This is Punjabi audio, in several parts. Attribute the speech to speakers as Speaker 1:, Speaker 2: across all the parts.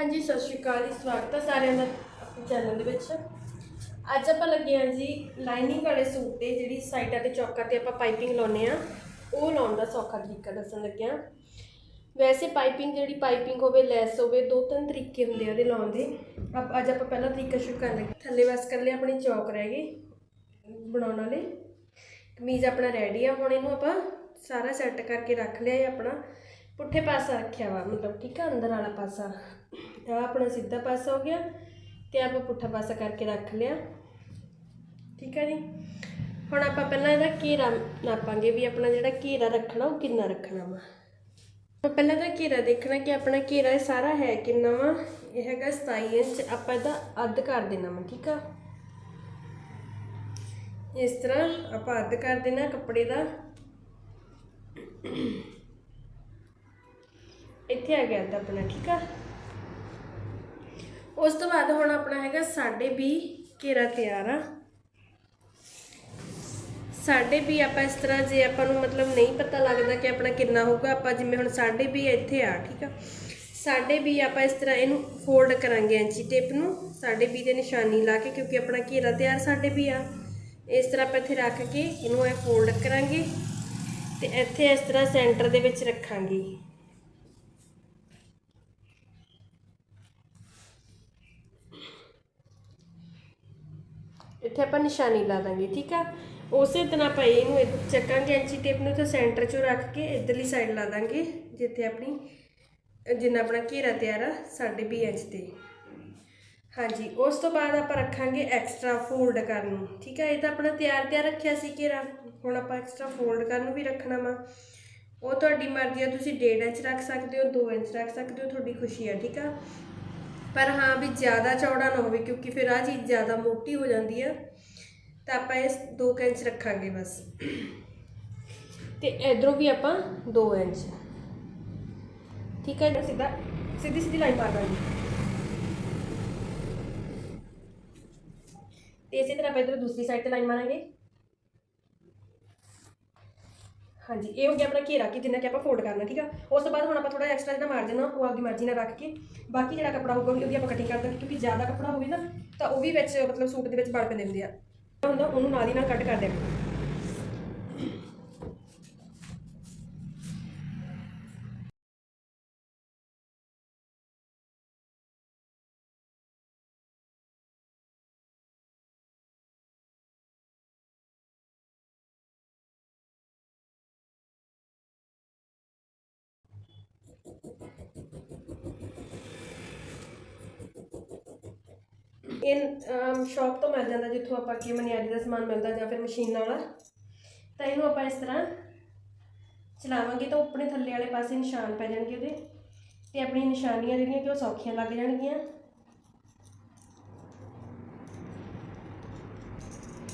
Speaker 1: ਹਾਂਜੀ, ਸਤਿ ਸ਼੍ਰੀ ਅਕਾਲ ਜੀ, ਸਵਾਗਤ ਹੈ ਸਾਰਿਆਂ ਦਾ ਆਪਣੇ ਚੈਨਲ ਦੇ ਵਿੱਚ। ਅੱਜ ਆਪਾਂ ਲੱਗੇ ਹਾਂ ਜੀ ਲਾਈਨਿੰਗ ਵਾਲੇ ਸੂਟ ਤੇ, ਜਿਹੜੀ ਸਾਈਡਾਂ ਤੇ ਚੌਕਾਂ ਤੇ ਆਪਾਂ ਪਾਈਪਿੰਗ ਲਾਉਨੇ ਆ ਉਹ ਲਾਉਣ ਦਾ ਸੌਖਾ ਤਰੀਕਾ ਦੱਸਣ ਲੱਗੇ ਹਾਂ। ਵੈਸੇ ਪਾਈਪਿੰਗ ਜਿਹੜੀ ਪਾਈਪਿੰਗ ਹੋਵੇ, ਲੈਸ ਹੋਵੇ, ਦੋ ਤਿੰਨ ਤਰੀਕੇ ਹੁੰਦੇ ਆ ਉਹਦੇ ਲਾਉਣ ਦੇ। ਆਪ- ਅੱਜ ਆਪਾਂ ਪਹਿਲਾ ਤਰੀਕਾ ਸ਼ੁਰੂ ਕਰਨ ਲੱਗੇ ਥੱਲੇ ਬਸ ਕਰ ਲਿਆ ਆਪਣੀ ਚੌਕ ਰਹਿ ਗਈ, ਬਣਾਉਣ ਵਾਲੇ। ਕਮੀਜ਼ ਆਪਣਾ ਰੈਡੀ ਆ, ਹੁਣ ਇਹਨੂੰ ਆਪਾਂ ਸਾਰਾ ਸੈੱਟ ਕਰਕੇ ਰੱਖ ਲਿਆ ਇਹ ਆਪਣਾ। ਪੁੱਠੇ ਪਾਸਾ ਰੱਖਿਆ ਵਾ, ਮਤਲਬ ਠੀਕ ਆ, ਅੰਦਰ ਵਾਲਾ ਪਾਸਾ। ਆ ਆਪਣਾ ਸਿੱਧਾ ਪਾਸਾ ਹੋ ਗਿਆ ਤੇ ਆਪਾਂ ਪੁੱਠਾ ਪਾਸਾ ਕਰਕੇ ਰੱਖ ਲਿਆ। ਠੀਕ ਹੈ ਜੀ? ਹੁਣ ਆਪਾਂ ਪਹਿਲਾਂ ਇਹਦਾ ਘੇਰਾ ਨਾਪਾਂਗੇ ਵੀ ਆਪਣਾ ਜਿਹੜਾ ਘੇਰਾ ਰੱਖਣਾ ਉਹ ਕਿੰਨਾ ਰੱਖਣਾ ਵਾ। ਆਪਾਂ ਪਹਿਲਾਂ ਤਾਂ ਘੇਰਾ ਦੇਖਣਾ ਕਿ ਆਪਣਾ ਘੇਰਾ ਇਹ ਸਾਰਾ ਹੈ ਕਿੰਨਾ ਵਾ? ਇਹ ਹੈਗਾ 27 ਇੰਚ, ਆਪਾਂ ਇਹਦਾ ਅੱਧ ਕਰ ਦੇਣਾ ਵਾ, ਠੀਕ ਆ? ਇਸ ਤਰ੍ਹਾਂ ਆਪਾਂ ਅੱਧ ਕਰ ਦੇਣਾ ਕੱਪੜੇ ਦਾ। ਇੱਥੇ ਆ ਗਿਆ ਤਾਂ ਆਪਣਾ, ਠੀਕ ਆ? ਉਸ ਤੋਂ ਬਾਅਦ ਹੁਣ ਆਪਣਾ ਹੈਗਾ ਸਾਡੇ ਵੀ ਘੇਰਾ ਤਿਆਰ ਆ। ਸਾਡੇ ਵੀ ਆਪਾਂ ਇਸ ਤਰ੍ਹਾਂ ਜੇ ਆਪਾਂ ਨੂੰ ਮਤਲਬ ਨਹੀਂ ਪਤਾ ਲੱਗਦਾ ਕਿ ਆਪਣਾ ਕਿੰਨਾ ਹੋਊਗਾ, ਆਪਾਂ ਜਿਵੇਂ ਹੁਣ ਸਾਡੇ ਵੀ ਇੱਥੇ ਆ, ਠੀਕ ਆ। ਸਾਡੇ ਵੀ ਆਪਾਂ ਇਸ ਤਰ੍ਹਾਂ ਇਹਨੂੰ ਫੋਲਡ ਕਰਾਂਗੇ ਐਂਚੀ ਟੇਪ ਨੂੰ। ਸਾਡੇ ਵੀ ਤੇ ਨਿਸ਼ਾਨੀ ਲਾ ਕੇ, ਕਿਉਂਕਿ ਆਪਣਾ ਘੇਰਾ ਤਿਆਰ ਸਾਡੇ ਵੀ ਆ। ਇਸ ਤਰ੍ਹਾਂ ਆਪਾਂ ਇੱਥੇ ਰੱਖ ਕੇ ਇਹਨੂੰ ਇਹ ਫੋਲਡ ਕਰਾਂਗੇ ਤੇ ਇੱਥੇ ਇਸ ਤਰ੍ਹਾਂ ਸੈਂਟਰ ਦੇ ਵਿੱਚ ਰੱਖਾਂਗੇ। ਇੱਥੇ ਆਪਾਂ ਨਿਸ਼ਾਨੀ ਲਾ ਦਾਂਗੇ, ਠੀਕ ਆ? ਉਸੇ ਤਰ੍ਹਾਂ ਆਪਾਂ ਇਹਨੂੰ ਚੱਕਾਂਗੇ ਐਂਚੀ ਟੇਪ ਨੂੰ, ਤੇ ਸੈਂਟਰ 'ਚੋਂ ਰੱਖ ਕੇ ਇਧਰਲੀ ਸਾਈਡ ਲਾ ਦਾਂਗੇ, ਜਿੱਥੇ ਆਪਣੀ, ਜਿੰਨਾ ਆਪਣਾ ਘੇਰਾ ਤਿਆਰ ਆ ਸਾਡੇ ਵੀ ਇੰਚ ਤੇ। ਹਾਂਜੀ, ਉਸ ਤੋਂ ਬਾਅਦ ਆਪਾਂ ਰੱਖਾਂਗੇ ਐਕਸਟਰਾ ਫੋਲਡ ਕਰਨ ਨੂੰ, ਠੀਕ ਆ? ਇਹ ਤਾਂ ਆਪਣਾ ਤਿਆਰ ਤਿਆਰ ਰੱਖਿਆ ਸੀ ਘੇਰਾ, ਹੁਣ ਆਪਾਂ ਐਕਸਟਰਾ ਫੋਲਡ ਕਰਨ ਨੂੰ ਵੀ ਰੱਖਣਾ ਵਾ। ਉਹ ਤੁਹਾਡੀ ਮਰਜ਼ੀ ਆ, ਤੁਸੀਂ 1.5 ਇੰਚ ਰੱਖ ਸਕਦੇ ਹੋ 2 ਇੰਚ ਰੱਖ ਸਕਦੇ ਹੋ, ਤੁਹਾਡੀ ਖੁਸ਼ੀ ਆ, ਠੀਕ ਆ? ਪਰ ਹਾਂ ਵੀ ਜ਼ਿਆਦਾ ਚੌੜਾ ਨਾ ਹੋਵੇ, ਕਿਉਂਕਿ ਫਿਰ ਆ ਚੀਜ਼ ਜ਼ਿਆਦਾ ਮੋਟੀ ਹੋ ਜਾਂਦੀ ਆ। ਤਾਂ ਆਪਾਂ ਇਸ 2 ਇੰਚ ਰੱਖਾਂਗੇ ਬਸ। ਤੇ ਇਧਰੋਂ ਵੀ ਆਪਾਂ 2 ਇੰਚ। ਠੀਕ ਹੈ, ਸਿੱਧਾ, ਸਿੱਧੀ ਸਿੱਧੀ ਲਾਈਨ ਮਾਰ ਦਾਂਗੇ। ਤੇ ਇਸੇ ਤਰ੍ਹਾਂ ਆਪਾਂ ਇਧਰ ਦੂਸਰੀ ਸਾਈਡ ਤੇ ਲਾਈਨ ਮਾਰਾਂਗੇ। ਹਾਂਜੀ, ਇਹ ਹੋ ਗਿਆ ਆਪਣਾ ਘੇਰਾ ਕਿ ਜਿੰਨਾ ਕਿ ਆਪਾਂ ਫੋਲਡ ਕਰਨਾ, ਠੀਕ ਆ? ਉਸ ਤੋਂ ਬਾਅਦ ਹੁਣ ਆਪਾਂ ਥੋੜਾ ਐਕਸਟਰਾ ਜਿਹੜਾ ਮਾਰਜਨ ਆ, ਉਹ ਆਪਣੀ ਮਰਜ਼ੀ ਨਾਲ ਰੱਖ ਕੇ, ਬਾਕੀ ਜਿਹੜਾ ਕੱਪੜਾ ਹੋਊਗਾ, ਉਹਦੀ ਆਪਾਂ ਕਟਿੰਗ ਕਰ ਦਾਂਗੇ, ਕਿਉਂਕਿ ਜ਼ਿਆਦਾ ਕੱਪੜਾ ਹੋਵੇ ਨਾ, ਤਾਂ ਉਹ ਵੀ ਵਿੱਚ ਮਤਲਬ ਸੂਟ ਦੇ ਵਿੱਚ ਵੜ ਪੈਂਦੇ ਹੁੰਦੇ ਆ। ਹੁੰਦਾ ਉਹਨੂੰ ਨਾਲ ਦੀ ਨਾਲ ਕੱਟ ਕਰ ਦਿਆ ਇਹ ਸ਼ਾਪ ਤੋਂ ਮਿਲ ਜਾਂਦਾ ਜਿੱਥੋਂ ਆਪਾਂ ਕੀ ਮਨਿਆਰੀ ਦਾ ਸਮਾਨ ਮਿਲਦਾ ਜਾਂ ਫਿਰ ਮਸ਼ੀਨਾਂ ਵਾਲਾ ਤਾਂ ਇਹਨੂੰ ਆਪਾਂ ਇਸ ਤਰ੍ਹਾਂ ਚਲਾਵਾਂਗੇ ਤਾਂ ਆਪਣੇ ਥੱਲੇ ਵਾਲੇ ਪਾਸੇ ਨਿਸ਼ਾਨ ਪੈ ਜਾਣਗੇ ਉਹਦੇ ਤੇ ਆਪਣੀਆਂ ਨਿਸ਼ਾਨੀਆਂ ਜਿਹੜੀਆਂ ਕਿ ਉਹ ਸੌਖੀਆਂ ਲੱਗ ਜਾਣਗੀਆਂ।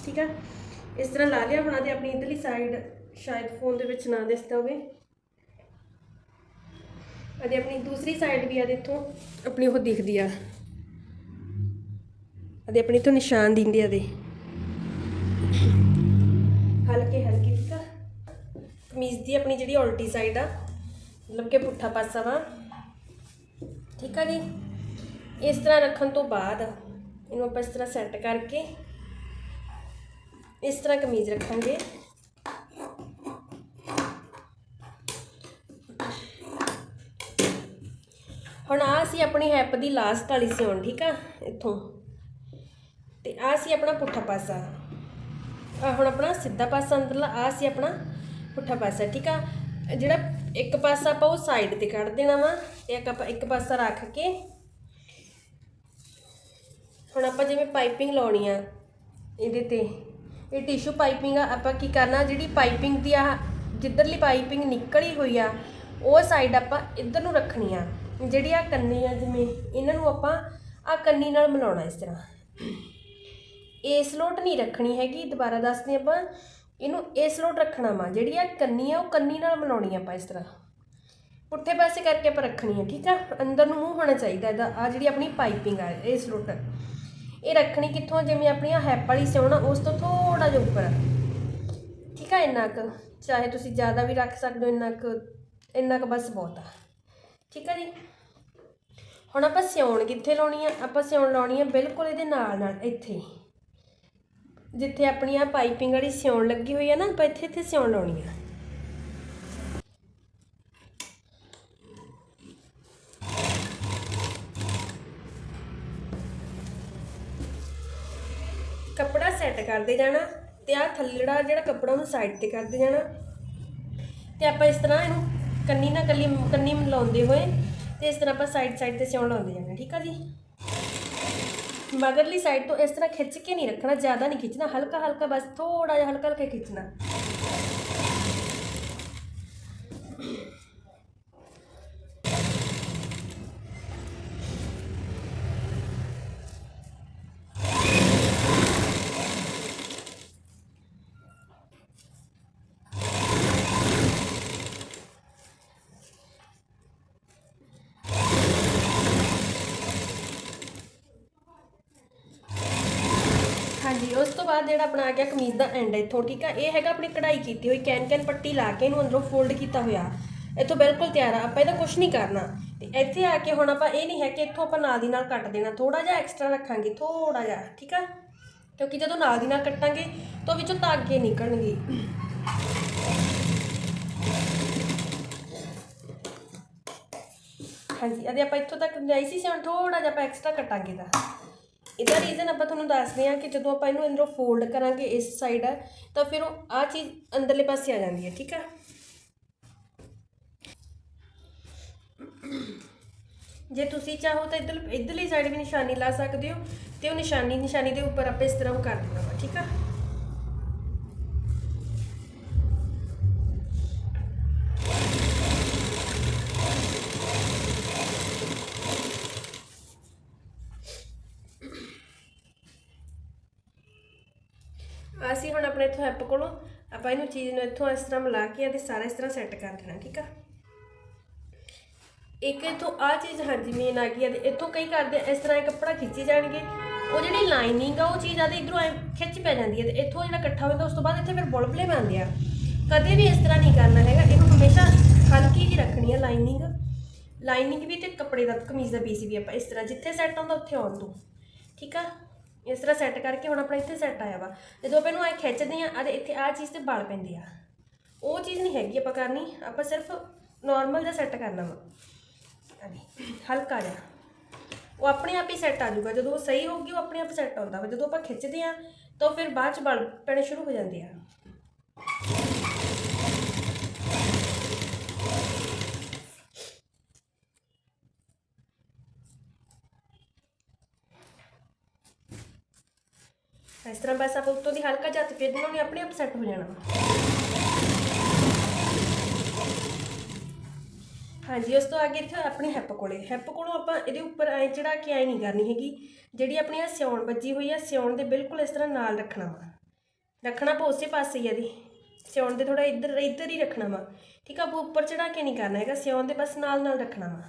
Speaker 1: ਠੀਕ ਆ? ਇਸ ਤਰ੍ਹਾਂ ਲਾ ਲਿਆ ਹੁਣ ਦੇ ਆਪਣੀ ਇਧਰਲੀ ਸਾਈਡ ਸ਼ਾਇਦ ਫੋਨ ਦੇ ਵਿੱਚ ਨਾ ਦਿਸਦਾ ਹੋਵੇ। ਅਤੇ ਆਪਣੀ ਦੂਸਰੀ ਸਾਈਡ ਵੀ ਆ ਦੇਖੋ ਆਪਣੀ ਉਹ ਦਿਖਦੀ ਆ। ਅਤੇ ਆਪਣੀ ਤੋਂ ਨਿਸ਼ਾਨ ਦਿੰਦੇ ਆ ਹਲਕੇ ਹਲਕੇ ਠੀਕ ਆ? ਕਮੀਜ਼ ਦੀ ਆਪਣੀ ਜਿਹੜੀ ਉਲਟੀ ਸਾਈਡ ਆ, ਮਤਲਬ ਕਿ ਪੁੱਠਾ ਪਾਸਾ ਵਾ। ਠੀਕ ਆ ਜੀ? ਇਸ ਤਰ੍ਹਾਂ ਰੱਖਣ ਤੋਂ ਬਾਅਦ ਇਹਨੂੰ ਆਪਾਂ ਇਸ ਤਰ੍ਹਾਂ ਸੈੱਟ ਕਰਕੇ ਇਸ ਤਰ੍ਹਾਂ ਕਮੀਜ਼ ਰੱਖਾਂਗੇ। ਹੁਣ ਆ ਸੀ ਆਪਣੀ ਹੈਪ ਦੀ ਲਾਸਟ ਵਾਲੀ ਸਿਉਣ, ਠੀਕ ਆ? ਇੱਥੋਂ। ਆ ਸੀ ਆਪਣਾ ਪੁੱਠਾ ਪਾਸਾ। ਆ ਹੁਣ ਆਪਣਾ ਸਿੱਧਾ ਪਾਸਾ ਅੰਦਰਲਾ ਆ ਸੀ ਆਪਣਾ ਪੁੱਠਾ ਪਾਸਾ, ਠੀਕ ਆ? ਜਿਹੜਾ ਇੱਕ ਪਾਸਾ ਆਪਾਂ ਉਹ ਸਾਈਡ ਤੇ ਕੱਢ ਦੇਣਾ ਵਾ, ਤੇ ਇੱਕ ਆਪਾਂ ਇੱਕ ਪਾਸਾ ਰੱਖ ਕੇ ਹੁਣ ਆਪਾਂ ਜਿਵੇਂ ਪਾਈਪਿੰਗ ਲਾਉਣੀ ਆ ਇਹਦੇ ਤੇ, ਇਹ ਟਿਸ਼ੂ ਪਾਈਪਿੰਗ ਆ, ਆਪਾਂ ਕੀ ਕਰਨਾ, ਜਿਹੜੀ ਪਾਈਪਿੰਗ ਦੀ ਆ, ਜਿੱਧਰਲੀ ਪਾਈਪਿੰਗ ਨਿਕਲੀ ਹੋਈ ਆ, ਉਹ ਸਾਈਡ ਆਪਾਂ ਇੱਧਰ ਨੂੰ ਰੱਖਣੀ ਆ। ਜਿਹੜੀ ਆ ਕੰਨੀ ਆ ਜਿਵੇਂ, ਇਹਨਾਂ ਨੂੰ ਆਪਾਂ ਆ ਕੰਨੀ ਨਾਲ ਮਿਲਾਉਣਾ ਇਸ ਤਰ੍ਹਾਂ। ਇਸ ਲੋਟ ਨਹੀਂ ਰੱਖਣੀ ਹੈਗੀ, ਦੁਬਾਰਾ ਦੱਸਦੇ ਆਪਾਂ। ਇਹਨੂੰ ਇਸ ਲੋਟ ਰੱਖਣਾ ਵਾ, ਜਿਹੜੀ ਆ ਕੰਨੀ ਆ, ਉਹ ਕੰਨੀ ਨਾਲ ਮਿਲਾਉਣੀ ਆਪਾਂ ਇਸ ਤਰ੍ਹਾਂ। ਪੁੱਠੇ ਪਾਸੇ ਕਰਕੇ ਆਪਾਂ ਰੱਖਣੀ ਆ, ਠੀਕ ਆ? ਅੰਦਰ ਨੂੰ ਮੂੰਹ ਹੋਣਾ ਚਾਹੀਦਾ ਇਹਦਾ ਆ ਜਿਹੜੀ ਆਪਣੀ ਪਾਈਪਿੰਗ ਆ ਇਸ ਲੋਟ ਇਹ ਰੱਖਣੀ ਕਿੱਥੋਂ? ਜਿਵੇਂ ਆਪਣੀ ਹੈਪ ਵਾਲੀ ਸਿਉਣਾ ਉਸ ਤੋਂ ਥੋੜਾ ਜਿਹਾ ਉੱਪਰ। ਠੀਕ ਆ, ਇੰਨਾ ਕੁ। ਚਾਹੇ ਤੁਸੀਂ ਜ਼ਿਆਦਾ ਵੀ ਰੱਖ ਸਕਦੇ ਹੋ, ਇੰਨਾ ਕੁ ਇੰਨਾ ਕੁ ਬਸ ਬਹੁਤ ਆ। ਠੀਕ ਆ ਜੀ? ਹੁਣ ਆਪਾਂ ਸਿਉਣ ਕਿੱਥੇ ਲਾਉਣੀ ਆ? ਆਪਾਂ ਸਿਉਣ ਲਾਉਣੀ ਆ ਬਿਲਕੁਲ ਇਹਦੇ ਨਾਲ ਨਾਲ ਇੱਥੇ। ਜਿੱਥੇ ਆਪਣੀ ਆ ਪਾਈਪਿੰਗ ਵਾਲੀ ਸਿਉਣ ਲੱਗੀ ਹੋਈ ਆ ਨਾ, ਆਪਾਂ ਇੱਥੇ ਇੱਥੇ ਸਿਉਣ ਲਾਉਣੀ ਆ। ਕੱਪੜਾ ਸੈੱਟ ਕਰਦੇ ਜਾਣਾ ਤੇ ਆ ਥੱਲੜਾ ਜਿਹੜਾ ਕੱਪੜਾ ਉਹਨੂੰ ਸਾਈਡ ਤੇ ਕਰਦੇ ਜਾਣਾ। ਤੇ ਆਪਾਂ ਇਸ ਤਰ੍ਹਾਂ ਇਹਨੂੰ ਕੰਨੀ ਨਾਲ ਕੱਲੀ ਕੰਨੀ ਮਿਲਾਉਂਦੇ ਹੋਏ ਤੇ ਇਸ ਤਰ੍ਹਾਂ ਆਪਾਂ ਸਾਈਡ ਸਾਈਡ ਤੇ ਸਿਉਣ ਲਾਉਂਦੇ ਜਾਣਾ, ਠੀਕ ਆ ਜੀ? ਮਗਰਲੀ ਸਾਈਡ ਤੋਂ ਇਸ ਤਰ੍ਹਾਂ ਖਿੱਚ ਕੇ ਨਹੀਂ ਰੱਖਣਾ, ਜ਼ਿਆਦਾ ਨਹੀਂ ਖਿੱਚਣਾ, ਹਲਕਾ ਹਲਕਾ ਬਸ ਥੋੜਾ ਜਿਹਾ ਹਲਕਾ ਹਲਕਾ ਖਿੱਚਣਾ ਹਾਂਜੀ ਉਸ ਤੋਂ ਬਾਅਦ ਜਿਹੜਾ ਆਪਣਾ ਆ ਗਿਆ ਕਮੀਜ਼ ਦਾ ਐਂਡ ਇੱਥੋਂ, ਠੀਕ ਆ? ਇਹ ਹੈਗਾ ਆਪਣੀ ਕਢਾਈ ਕੀਤੀ ਹੋਈ, ਕੈਨ ਕੈਨ ਪੱਟੀ ਲਾ ਕੇ ਇਹਨੂੰ ਅੰਦਰੋਂ ਫੋਲਡ ਕੀਤਾ ਹੋਇਆ। ਇੱਥੋਂ ਬਿਲਕੁਲ ਤਿਆਰ ਆ, ਆਪਾਂ ਇਹਦਾ ਕੁਝ ਨਹੀਂ ਕਰਨਾ। ਤੇ ਇੱਥੇ ਆ ਕੇ ਹੁਣ ਆਪਾਂ ਇਹ ਨਹੀਂ ਹੈ ਕਿ ਇੱਥੋਂ ਆਪਾਂ ਨਾਲ ਦੀ ਨਾਲ ਕੱਟ ਦੇਣਾ ਥੋੜਾ ਜਿਹਾ ਐਕਸਟਰਾ ਰੱਖਾਂਗੇ ਥੋੜਾ ਜਿਹਾ, ਠੀਕ ਆ? ਕਿਉਂਕਿ ਜਦੋਂ ਨਾਲ ਦੀ ਨਾਲ ਕੱਟਾਂਗੇ ਤਾਂ ਵਿੱਚੋਂ ਧਾਗੇ ਨਿਕਲਣਗੇ। ਹਾਂਜੀ ਅਦੇ ਆਪਾਂ ਇੱਥੋਂ ਤੱਕ ਜਾਈ ਸੀ ਹੁਣ ਥੋੜਾ ਜਿਹਾ ਆਪਾਂ ਐਕਸਟਰਾ ਕੱਟਾਂਗੇ ਦਾ ਇਹਦਾ ਰੀਜ਼ਨ ਆਪਾਂ ਤੁਹਾਨੂੰ ਦੱਸਦੇ ਹਾਂ ਕਿ ਜਦੋਂ ਆਪਾਂ ਇਹਨੂੰ ਅੰਦਰੋਂ ਫੋਲਡ ਕਰਾਂਗੇ ਇਸ ਸਾਈਡ ਆ ਤਾਂ ਫਿਰ ਉਹ ਆ ਚੀਜ਼ ਅੰਦਰਲੇ ਪਾਸੇ ਆ ਜਾਂਦੀ ਹੈ, ਠੀਕ ਆ? ਜੇ ਤੁਸੀਂ ਚਾਹੋ ਤਾਂ ਇੱਧਰ, ਇੱਧਰਲੀ ਸਾਈਡ ਵੀ ਨਿਸ਼ਾਨੀ ਲਾ ਸਕਦੇ ਹੋ ਤੇ ਉਹ ਨਿਸ਼ਾਨੀ ਨਿਸ਼ਾਨੀ ਦੇ ਉੱਪਰ ਆਪਾਂ ਇਸ ਤਰ੍ਹਾਂ ਕਰ ਦੇਣਾ ਵਾ, ਠੀਕ ਆ ਅਸੀਂ ਹੁਣ ਆਪਣੇ ਇੱਥੋਂ ਹੈਪ ਕੋਲੋਂ ਆਪਾਂ ਇਹਨੂੰ ਚੀਜ਼ ਨੂੰ ਇੱਥੋਂ ਇਸ ਤਰ੍ਹਾਂ ਮਿਲਾ ਕੇ ਤੇ ਸਾਰਾ ਇਸ ਤਰ੍ਹਾਂ ਸੈੱਟ ਕਰ ਦੇਣਾ ਠੀਕ ਆ? ਇੱਕ ਇੱਥੋਂ ਆ ਚੀਜ਼ ਹਾਂਜੀ ਮੇਨ ਆ ਗਈ ਆ ਤੇ ਇੱਥੋਂ ਕਈ ਕਰਦੇ ਆ, ਇਸ ਤਰ੍ਹਾਂ ਇਹ ਕੱਪੜਾ ਖਿੱਚੀ ਜਾਣਗੇ। ਉਹ ਜਿਹੜੀ ਲਾਈਨਿੰਗ ਆ ਉਹ ਚੀਜ਼ ਆਦੇ ਇਧਰੋਂ ਐ ਖਿੱਚ ਪੈ ਜਾਂਦੀ ਹੈ ਤੇ ਇੱਥੋਂ ਜਿਹੜਾ ਇਕੱਠਾ ਹੁੰਦਾ ਉਸ ਤੋਂ ਬਾਅਦ ਇੱਥੇ ਫਿਰ ਬੁਲਬੁਲੇ ਬਣਦੇ ਆ। ਕਦੇ ਵੀ ਇਸ ਤਰ੍ਹਾਂ ਨਹੀਂ ਕਰਨਾ ਹੈਗਾ ਇਹਨੂੰ ਹਮੇਸ਼ਾ ਹਲਕੀ ਜਿਹੀ ਰੱਖਣੀ ਆ ਲਾਈਨਿੰਗ ਲਾਈਨਿੰਗ ਵੀ ਤੇ ਕੱਪੜੇ ਦਾ ਕਮੀਜ਼ ਦਾ ਪੀਸ ਵੀ ਆਪਾਂ ਇਸ ਤਰ੍ਹਾਂ ਜਿੱਥੇ ਸੈੱਟ ਆਉਂਦਾ ਉੱਥੇ ਆਉਣ ਦੋ ਠੀਕ ਆ? ਇਸ ਤਰ੍ਹਾਂ ਸੈੱਟ ਕਰਕੇ ਹੁਣ ਆਪਣਾ ਇੱਥੇ ਸੈੱਟ ਆਇਆ ਵਾ। ਜਦੋਂ ਆਪਾਂ ਇਹਨੂੰ ਐ ਖਿੱਚਦੇ ਆ ਅਤੇ ਇੱਥੇ ਆ ਚੀਜ਼ ਤੇ ਬਲ ਪੈਂਦੇ ਆ। ਉਹ ਚੀਜ਼ ਨਹੀਂ ਹੈਗੀ ਆਪਾਂ ਕਰਨੀ, ਆਪਾਂ ਸਿਰਫ ਨਾਰਮਲ ਜਿਹਾ ਸੈੱਟ ਕਰਨਾ ਵਾ। ਹਲਕਾ ਜਿਹਾ। ਉਹ ਆਪਣੇ ਆਪ ਹੀ ਸੈੱਟ ਆ ਜਾਊਗਾ। ਜਦੋਂ ਉਹ ਸਹੀ ਹੋਊਗੀ, ਉਹ ਆਪਣੇ ਆਪ ਸੈੱਟ ਆਉਂਦਾ ਵਾ। ਜਦੋਂ ਆਪਾਂ ਖਿੱਚਦੇ ਆ ਤਾਂ ਫਿਰ ਬਾਅਦ ਚ ਬਲ ਪੈਣੇ ਸ਼ੁਰੂ ਹੋ ਜਾਂਦੇ ਆ। ਇਸ ਤਰ੍ਹਾਂ ਬਸ ਆਪਾਂ ਉੱਤੋਂ ਦੀ ਹਲਕਾ ਜਿਹਾ ਹੱਥ ਫੇਰ ਦੇਣਾ ਉਹਨੇ ਆਪਣੇ ਆਪ ਸੈੱਟ ਹੋ ਜਾਣਾ। ਹਾਂਜੀ, ਉਸ ਤੋਂ ਅੱਗੇ ਇੱਥੇ ਆਪਣੇ ਹੈਪ ਕੋਲੇ। ਹੈਪ ਕੋਲੋਂ ਆਪਾਂ ਇਹਦੇ ਉੱਪਰ ਐ ਚੜਾ ਕੇ ਐ ਨਹੀਂ ਕਰਨੀ ਹੈਗੀ। ਜਿਹੜੀ ਆਪਣੀ ਆ ਸਿਉਣ ਵੱਜੀ ਹੋਈ ਆ, ਸਿਉਣ ਦੇ ਬਿਲਕੁਲ ਇਸ ਤਰ੍ਹਾਂ ਨਾਲ ਰੱਖਣਾ ਵਾ। ਰੱਖਣਾ ਪਾ ਉਸੇ ਪਾਸੇ ਹੀ ਆ ਇਹਦੀ। ਸਿਉਣ ਦੇ ਥੋੜਾ ਇੱਧਰ ਇੱਧਰ ਹੀ ਰੱਖਣਾ ਵਾ। ਠੀਕ ਆ, ਆਪਾਂ ਉੱਪਰ ਚੜਾ ਕੇ ਨਹੀਂ ਕਰਨਾ ਹੈਗਾ। ਸਿਉਣ ਦੇ ਬਸ ਨਾਲ ਨਾਲ ਰੱਖਣਾ ਵਾ।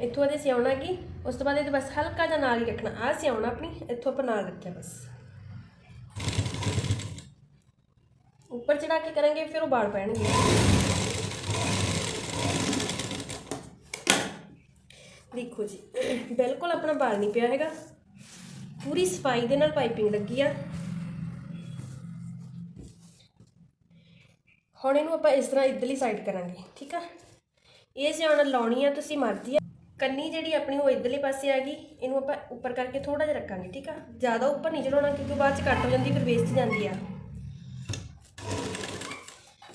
Speaker 1: ਇੱਥੋਂ ਇਹਦੇ ਸਿਆਉਣਾ ਕੀ, ਉਸ ਤੋਂ ਬਾਅਦ ਇਹਦੇ ਬਸ ਹਲਕਾ ਜਿਹਾ ਨਾਲ ਹੀ ਰੱਖਣਾ, ਆਹ ਸਿਆਉਣਾ ਆਪਣੀ, ਇੱਥੋਂ ਆਪਾਂ ਨਾਲ ਰੱਖਿਆ ਬਸ। ਉੱਪਰ ਚੜਾ ਕੇ ਕਰਾਂਗੇ, ਫਿਰ ਉਹ ਬਾਲ ਪੈਣਗੇ। ਦੇਖੋ ਜੀ, ਬਿਲਕੁਲ ਆਪਣਾ ਬਾਲ ਨਹੀਂ ਪਿਆ ਹੈਗਾ। ਪੂਰੀ ਸਫ਼ਾਈ ਦੇ ਨਾਲ ਪਾਈਪਿੰਗ ਲੱਗੀ ਆ। ਹੁਣ ਇਹਨੂੰ ਆਪਾਂ ਇਸ ਤਰ੍ਹਾਂ ਇਧਰਲੀ ਸਾਈਡ ਕਰਾਂਗੇ, ਠੀਕ ਆ? ਇਹ ਸਿਆਣਾ ਲਾਉਣੀ ਆ, ਤੁਸੀਂ ਮਰਜ਼ੀ ਆ। ਕੰਨੀ ਜਿਹੜੀ ਆਪਣੀ ਉਹ ਇਧਰਲੇ ਪਾਸੇ ਆ ਗਈ, ਇਹਨੂੰ ਆਪਾਂ ਉੱਪਰ ਕਰਕੇ ਥੋੜਾ ਜਿਹਾ ਰੱਖਾਂਗੇ, ਠੀਕ ਆ? ਜ਼ਿਆਦਾ ਉੱਪਰ ਨਹੀਂ ਚੜਾਉਣਾ ਕਿਉਂਕਿ ਬਾਅਦ ਚ ਕੱਟ ਹੋ ਜਾਂਦੀ, ਫਿਰ ਵੇਸਟ ਜਾਂਦੀ ਆ।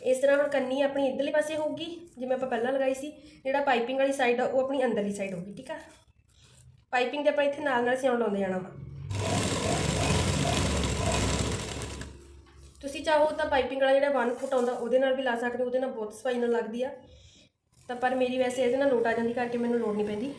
Speaker 1: ਇਸ ਤਰ੍ਹਾਂ ਹੁਣ ਕੰਨੀ ਆਪਣੀ ਇਧਰਲੇ ਪਾਸੇ ਹੋਊਗੀ, ਜਿਵੇਂ ਆਪਾਂ ਪਹਿਲਾਂ ਲਗਾਈ ਸੀ, ਜਿਹੜਾ ਪਾਈਪਿੰਗ ਵਾਲੀ ਸਾਈਡ ਆ, ਉਹ ਆਪਣੀ ਅੰਦਰਲੀ ਸਾਈਡ ਹੋਊਗੀ, ਠੀਕ ਆ? ਪਾਈਪਿੰਗ ਦੇ ਆਪਾਂ ਇੱਥੇ ਨਾਲ ਨਾਲ ਸਿਉਣ ਲਾਉਂਦੇ ਜਾਣਾ ਵਾ। ਤੁਸੀਂ ਚਾਹੋ ਤਾਂ ਪਾਈਪਿੰਗ ਵਾਲਾ ਜਿਹੜਾ 1 ਫੁੱਟ ਆਉਂਦਾ, ਉਹਦੇ ਨਾਲ ਵੀ ਲਾ ਸਕਦੇ ਹੋ, ਉਹਦੇ ਨਾਲ ਬਹੁਤ ਸਫ਼ਾਈ ਨਾਲ ਲੱਗਦੀ ਆ। ਤਾਂ ਪਰ ਮੇਰੀ ਵੈਸੇ ਇਹਦੇ ਨਾਲ ਲੋਟ ਆ ਜਾਂਦੀ ਕਰਕੇ ਮੈਨੂੰ ਲੋੜ ਨਹੀਂ ਪੈਂਦੀ।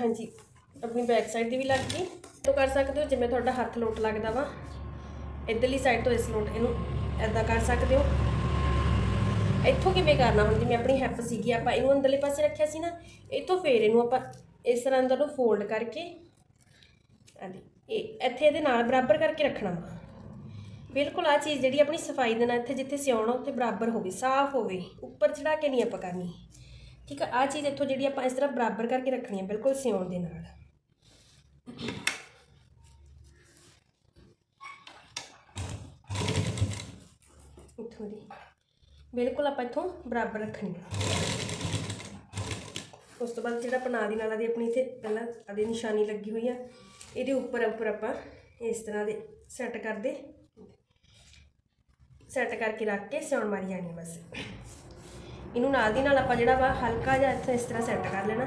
Speaker 1: ਹਾਂਜੀ, ਆਪਣੀ ਬੈਕ ਸਾਈਡ ਦੀ ਵੀ ਲੱਗ ਗਈ। ਤੋਂ ਕਰ ਸਕਦੇ ਹੋ, ਜਿਵੇਂ ਤੁਹਾਡਾ ਹੱਥ ਲੋਟ ਲੱਗਦਾ ਵਾ। ਇਧਰਲੀ ਸਾਈਡ ਤੋਂ ਇਸ ਲੋਟ, ਇਹਨੂੰ ਐਦਾਂ ਕਰ ਸਕਦੇ ਹੋ। ਇੱਥੋਂ ਕਿਵੇਂ ਕਰਨਾ? ਹੁਣ ਜਿਵੇਂ ਆਪਣੀ ਹੈਪ ਸੀਗੀ, ਆਪਾਂ ਇਹਨੂੰ ਅੰਦਰਲੇ ਪਾਸੇ ਰੱਖਿਆ ਸੀ ਨਾ, ਇੱਥੋਂ ਫੇਰ ਇਹਨੂੰ ਆਪਾਂ ਇਸ ਤਰ੍ਹਾਂ ਅੰਦਰ ਨੂੰ ਫੋਲਡ ਕਰਕੇ ਆਦੀ ਇਹ ਇੱਥੇ ਇਹਦੇ ਨਾਲ ਬਰਾਬਰ ਕਰਕੇ ਰੱਖਣਾ ਵਾ। ਬਿਲਕੁਲ ਆ ਚੀਜ਼ ਜਿਹੜੀ ਆਪਣੀ ਸਫ਼ਾਈ ਦੇ ਨਾਲ ਇੱਥੇ ਜਿੱਥੇ ਸਿਉਣਾ, ਉੱਥੇ ਬਰਾਬਰ ਹੋਵੇ, ਸਾਫ਼ ਹੋਵੇ, ਉੱਪਰ ਚੜਾ ਕੇ ਨਹੀਂ ਆਪਾਂ ਕਰਨੀ। ਠੀਕ ਆ ਆ ਚੀਜ਼ ਇੱਥੋਂ ਜਿਹੜੀ ਆਪਾਂ ਇਸ ਤਰ੍ਹਾਂ ਬਰਾਬਰ ਕਰਕੇ ਰੱਖਣੀ ਹੈ ਬਿਲਕੁਲ ਸਿਉਣ ਦੇ ਨਾਲ। ਇੱਥੋਂ ਦੀ। ਬਿਲਕੁਲ ਆਪਾਂ ਇੱਥੋਂ ਬਰਾਬਰ ਰੱਖਣੀ ਹੈ ਉਸ ਤੋਂ ਬਾਅਦ ਜਿਹੜਾ ਪਨਾ ਦੀ ਨਾਲਾ ਦੀ ਆਪਣੀ ਇੱਥੇ ਪਹਿਲਾਂ ਆਦੀ ਨਿਸ਼ਾਨੀ ਲੱਗੀ ਹੋਈ ਆ, ਇਹਦੇ ਉੱਪਰ ਉੱਪਰ ਆਪਾਂ ਇਸ ਤਰ੍ਹਾਂ ਦੇ ਸੈੱਟ ਕਰਦੇ। ਸੈੱਟ ਕਰਕੇ ਰੱਖ ਕੇ ਸਿਉਣ ਮਾਰੀ ਜਾਣੀ ਬਸ। ਇਹਨੂੰ ਨਾਲ ਦੀ ਨਾਲ ਆਪਾਂ ਜਿਹੜਾ ਵਾ ਹਲਕਾ ਜਿਹਾ ਇੱਥੇ ਇਸ ਤਰ੍ਹਾਂ ਸੈੱਟ ਕਰ ਲੈਣਾ।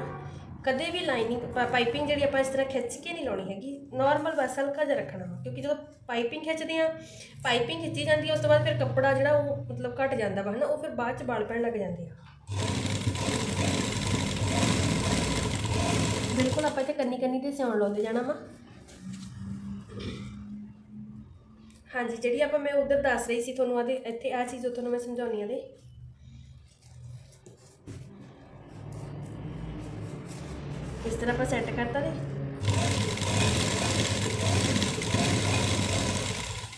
Speaker 1: ਕਦੇ ਵੀ ਲਾਈਨਿੰਗ ਪਾਈਪਿੰਗ ਜਿਹੜੀ ਆਪਾਂ ਇਸ ਤਰ੍ਹਾਂ ਖਿੱਚ ਕੇ ਨਹੀਂ ਲਾਉਣੀ ਹੈਗੀ। ਨਾਰਮਲ ਬਸ ਹਲਕਾ ਜਿਹਾ ਰੱਖਣਾ ਵਾ, ਕਿਉਂਕਿ ਜਦੋਂ ਪਾਈਪਿੰਗ ਖਿੱਚਦੇ ਆ ਪਾਈਪਿੰਗ ਖਿੱਚੀ ਜਾਂਦੀ ਹੈ, ਉਸ ਤੋਂ ਬਾਅਦ ਫਿਰ ਕੱਪੜਾ ਜਿਹੜਾ ਉਹ ਮਤਲਬ ਘਟ ਜਾਂਦਾ ਵਾ, ਹਨਾ, ਉਹ ਫਿਰ ਬਾਅਦ ਚ ਬਾਲ ਪੈਣ ਲੱਗ ਜਾਂਦੇ ਆ। ਬਿਲਕੁਲ ਆਪਾਂ ਇੱਥੇ ਕੰਨੀ ਕੰਨੀ ਤੇ ਸਿਉਣ ਲਾਉਂਦੇ ਜਾਣਾ ਵਾ। ਹਾਂਜੀ, ਜਿਹੜੀ ਆਪਾਂ ਮੈਂ ਉਧਰ ਦੱਸ ਰਹੀ ਸੀ ਤੁਹਾਨੂੰ ਆਦੇ ਇੱਥੇ ਆ ਚੀਜ਼ ਤੁਹਾਨੂੰ ਮੈਂ ਸਮਝਾਉਣੀ ਆ ਦੇ। ਇਸ ਤਰ੍ਹਾਂ ਆਪਾਂ ਸੈੱਟ ਕਰਤਾ ਨੇ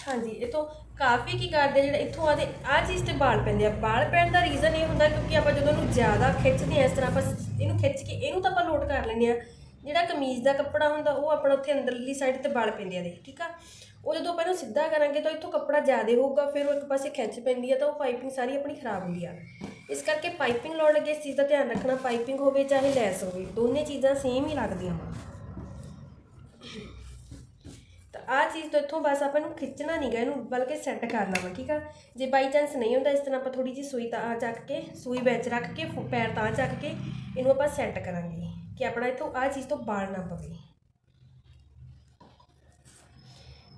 Speaker 1: ਹਾਂਜੀ, ਇਹ ਤੋਂ ਕਾਫੀ ਕੀ ਕਰਦੇ ਜਿਹੜੇ ਇੱਥੋਂ ਆਦੇ ਆ ਚੀਜ਼ ਤੇ ਬਾਲ਼ ਪੈਂਦੇ ਆ। ਬਾਲ ਪੈਣ ਦਾ ਰੀਜ਼ਨ ਇਹ ਹੁੰਦਾ ਕਿਉਂਕਿ ਆਪਾਂ ਜਦੋਂ ਇਹਨੂੰ ਜ਼ਿਆਦਾ ਖਿੱਚਦੇ ਆ, ਇਸ ਤਰ੍ਹਾਂ ਆਪਾਂ ਇਹਨੂੰ ਖਿੱਚ ਕੇ ਇਹਨੂੰ ਤਾਂ ਆਪਾਂ ਲੋਡ ਕਰ ਲੈਂਦੇ ਆ। ਜਿਹੜਾ ਕਮੀਜ਼ ਦਾ ਕੱਪੜਾ ਹੁੰਦਾ, ਉਹ ਆਪਣਾ ਉੱਥੇ ਅੰਦਰਲੀ ਸਾਈਡ ਤੇ ਬਾਲ ਪੈਂਦੇ ਆ ਦੇ ਠੀਕ ਆ? ਉਹ ਜਦੋਂ ਆਪਾਂ ਇਹਨੂੰ ਸਿੱਧਾ ਕਰਾਂਗੇ ਤਾਂ ਇੱਥੋਂ ਕੱਪੜਾ ਜ਼ਿਆਦਾ ਹੋਊਗਾ, ਫਿਰ ਉਹ ਇੱਕ ਪਾਸੇ ਖਿੱਚ ਪੈਂਦੀ ਆ ਤਾਂ ਉਹ ਪਾਈਪਿੰਗ ਸਾਰੀ ਆਪਣੀ ਖਰਾਬ ਹੁੰਦੀ ਆ। ਇਸ ਕਰਕੇ ਪਾਈਪਿੰਗ ਲਾਉਣ ਲੱਗੇ ਇਸ ਚੀਜ਼ ਦਾ ਧਿਆਨ ਰੱਖਣਾ, ਪਾਈਪਿੰਗ ਹੋਵੇ ਚਾਹੇ ਲੈਸ ਹੋਵੇ, ਦੋਨੇ ਚੀਜ਼ਾਂ ਸੇਮ ਹੀ ਲੱਗਦੀਆਂ ਵਾ। ਤਾਂ ਆ ਚੀਜ਼ ਤੋਂ ਇੱਥੋਂ ਬਸ ਆਪਾਂ ਨੂੰ ਖਿੱਚਣਾ ਨਹੀਂਗਾ ਇਹਨੂੰ ਬਲਕਿ ਸੈੱਟ ਕਰਨਾ ਵਾ, ਠੀਕ ਆ? ਜੇ ਬਾਈ ਚਾਂਸ ਨਹੀਂ ਹੁੰਦਾ, ਇਸ ਤਰ੍ਹਾਂ ਆਪਾਂ ਥੋੜੀ ਜਿਹੀ ਸੂਈ ਤਾਂ ਆ ਚੱਕ ਕੇ, ਸੂਈ ਵਿੱਚ ਰੱਖ ਕੇ ਪੈਰ ਤਾਂ ਚੱਕ ਕੇ, ਇਹਨੂੰ ਆਪਾਂ ਸੈੱਟ ਕਰਾਂਗੇ ਕਿ ਆਪਣਾ ਇੱਥੋਂ ਆ ਚੀਜ਼ ਤੋਂ ਬਾਲ ਨਾ ਪਵੇ।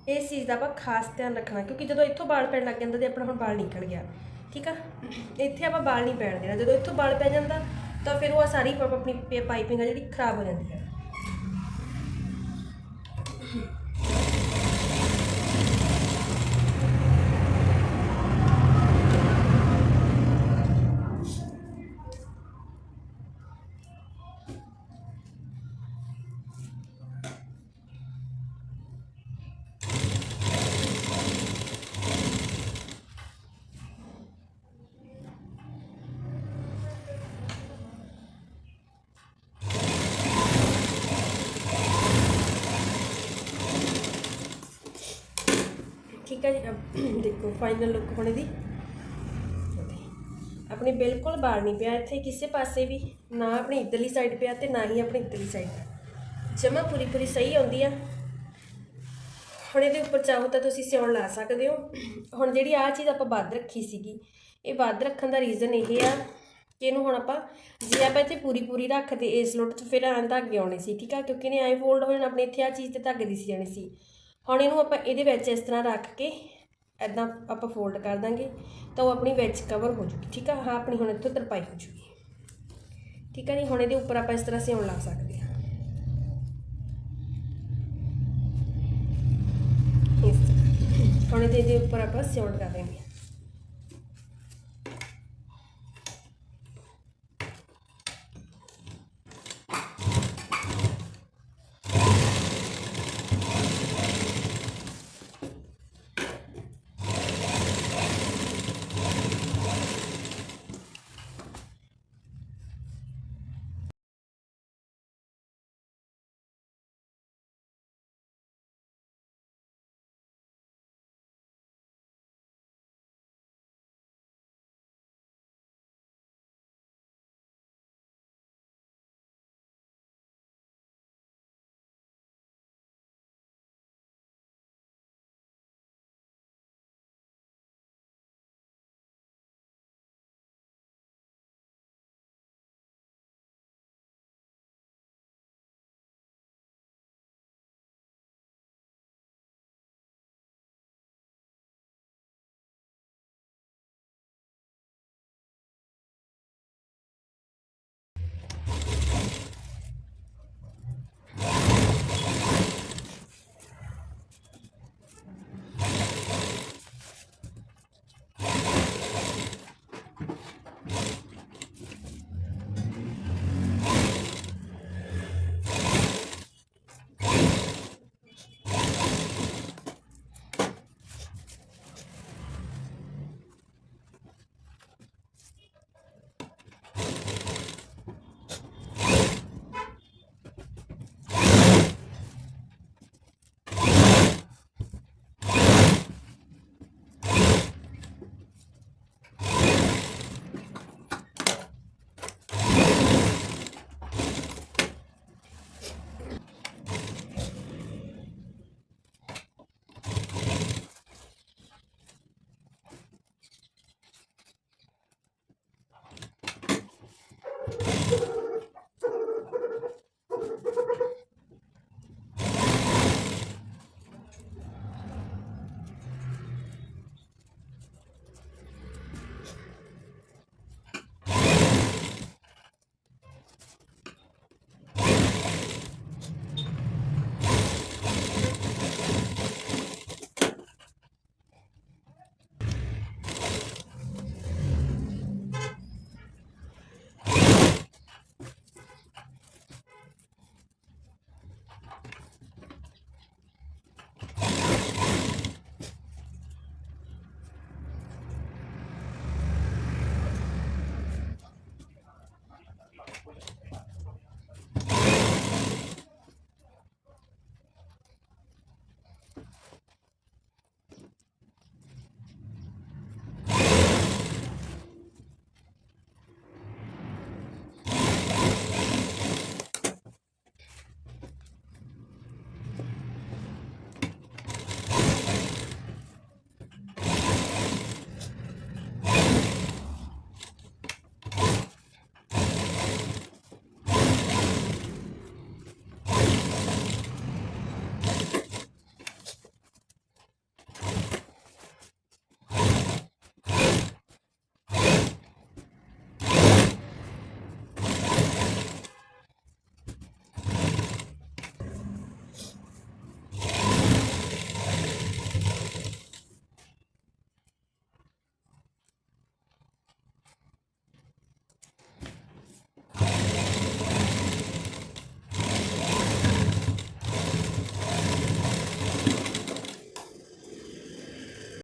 Speaker 1: ਇਸ ਚੀਜ਼ ਦਾ ਆਪਾਂ ਖਾਸ ਧਿਆਨ ਰੱਖਣਾ, ਕਿਉਂਕਿ ਜਦੋਂ ਇੱਥੋਂ ਬਾਲ ਪੈਣ ਲੱਗ ਜਾਂਦਾ ਤੇ ਆਪਣਾ ਹੁਣ ਬਾਲ ਨਿਕਲ ਗਿਆ। ਠੀਕ ਆ? ਇੱਥੇ ਆਪਾਂ ਬਾਲ ਨਹੀਂ ਪੈਣ ਦੇਣਾ। ਜਦੋਂ ਇੱਥੋਂ ਬਾਲ ਪੈ ਜਾਂਦਾ, ਤਾਂ ਫਿਰ ਉਹ ਸਾਰੀ ਪ- ਆਪਣੀ ਪਾਈਪਿੰਗ ਆ ਜਿਹੜੀ ਖਰਾਬ ਹੋ ਜਾਂਦੀ ਹੈ ਠੀਕ ਹੈ ਜੀ ਦੇਖੋ ਫਾਈਨਲ ਲੁੱਕ ਹੋਣੇ ਦੀ। ਆਪਣੀ ਬਿਲਕੁਲ ਬਾਹਰ ਨਹੀਂ ਪਿਆ, ਇੱਥੇ ਕਿਸੇ ਪਾਸੇ ਵੀ, ਨਾ ਆਪਣੀ ਇਧਰਲੀ ਸਾਈਡ ਪਿਆ ਤੇ ਨਾ ਹੀ ਆਪਣੀ ਇਧਰਲੀ ਸਾਈਡ ਜਮਾ ਪੂਰੀ ਪੂਰੀ ਸਹੀ ਆਉਂਦੀ ਆ। ਹੁਣ ਇਹਦੇ ਉੱਪਰ ਚਾਹੋ ਤਾਂ ਤੁਸੀਂ ਸਿਉਣ ਲਾ ਸਕਦੇ ਹੋ। ਹੁਣ ਜਿਹੜੀ ਆ ਚੀਜ਼ ਆਪਾਂ ਵੱਧ ਰੱਖੀ ਸੀਗੀ, ਇਹ ਵੱਧ ਰੱਖਣ ਦਾ ਰੀਜ਼ਨ ਇਹ ਆ ਕਿ ਇਹਨੂੰ ਹੁਣ ਆਪਾਂ, ਜੇ ਆਪਾਂ ਇੱਥੇ ਪੂਰੀ ਪੂਰੀ ਰੱਖਦੇ, ਇਸ ਲੁੱਟ 'ਚ ਫਿਰ ਆਂ ਧਾਗੇ ਆਉਣੇ ਸੀ, ਠੀਕ ਆ? ਕਿਉਂਕਿ ਇਹਨੇ ਐਂ ਫੋਲਡ ਹੋ ਜਾਣਾ, ਆਪਣੇ ਇੱਥੇ ਆ ਚੀਜ਼ ਤੇ ਧਾਗੇ ਦਿਸ ਜਾਣੀ ਸੀ। ਹੁਣ ਇਹਨੂੰ ਆਪਾਂ ਇਹਦੇ ਵਿੱਚ ਇਸ ਤਰ੍ਹਾਂ ਰੱਖ ਕੇ ਐਦਾਂ ਆਪਾਂ ਫੋਲਡ ਕਰ ਦਾਂਗੇ ਤਾਂ ਉਹ ਆਪਣੀ ਵਿੱਚ ਕਵਰ ਹੋ ਜੂਗੀ, ਠੀਕ ਆ? ਹਾਂ ਆਪਣੀ ਹੁਣ ਇੱਥੋਂ ਤਰਪਾਈ ਹੋ ਜੂਗੀ। ਠੀਕ ਆ ਜੀ? ਹੁਣ ਇਹਦੇ ਉੱਪਰ ਆਪਾਂ ਇਸ ਤਰ੍ਹਾਂ ਸਿਉਣ ਲਾ ਸਕਦੇ ਹਾਂ ਇਸ ਤਰ੍ਹਾਂ। ਹੁਣ ਇਹਦੇ ਇਹਦੇ ਉੱਪਰ ਆਪਾਂ ਸਿਉਣ ਕਰ ਦੇਂਗੇ